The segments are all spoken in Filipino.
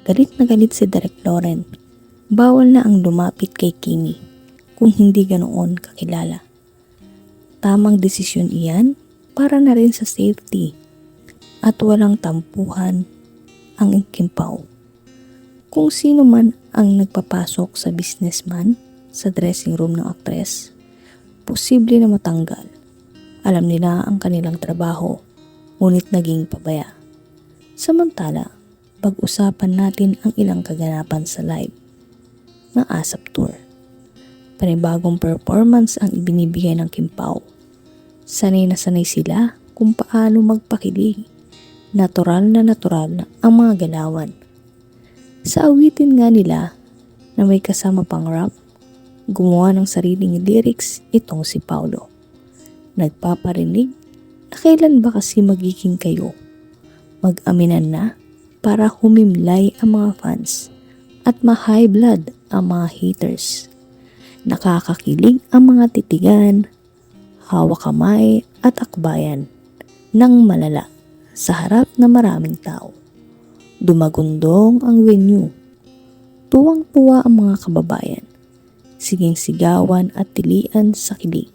Galit na galit si Derek Loren. Bawal na ang lumapit kay Kimi kung hindi ganoon kakilala. Tamang desisyon iyan para na rin sa safety at walang tampuhan ang Kimpaw. Kung sino man ang nagpapasok sa businessman sa dressing room ng aktres, posible na matanggal. Alam nila ang kanilang trabaho, ngunit naging pabaya. Samantala, pag-usapan natin ang ilang kaganapan sa live ng ASAP Tour. Panibagong performance ang ibinibigay ng Kimpaw. Sanay na sanay sila kung paano magpakilig. Natural na natural na ang mga galawan. Sa awitin nga nila na may kasama pang rap, gumawa ng sariling lyrics itong si Paulo. Nagpaparinig na kailan ba kasi magiging kayo? Mag-aminan na para humimlay ang mga fans at ma-high blood ang mga haters. Nakakakilig ang mga titigan, hawak kamay at akbayan ng malala sa harap na maraming tao. Dumagundong ang venue. Tuwang-tuwa ang mga kababayan. Siging sigawan at tilian sa kilig.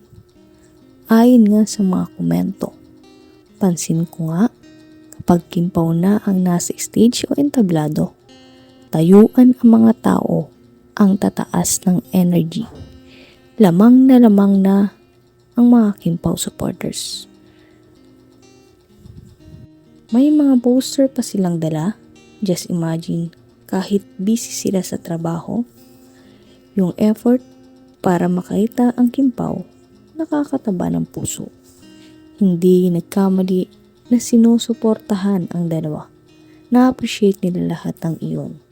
Ayon nga sa mga komento, pansin ko nga kapag na ang nasa stage o entablado, tayuan ang mga tao ang tataas ng energy. Lamang na lamang na ang mga kimpaw supporters. May mga poster pa silang dala. Just imagine, kahit busy sila sa trabaho, yung effort para makita ang kimpaw, nakakataba ng puso. Hindi nagkamali na sinusuportahan ang dalawa. Na-appreciate nila lahat ng iyon.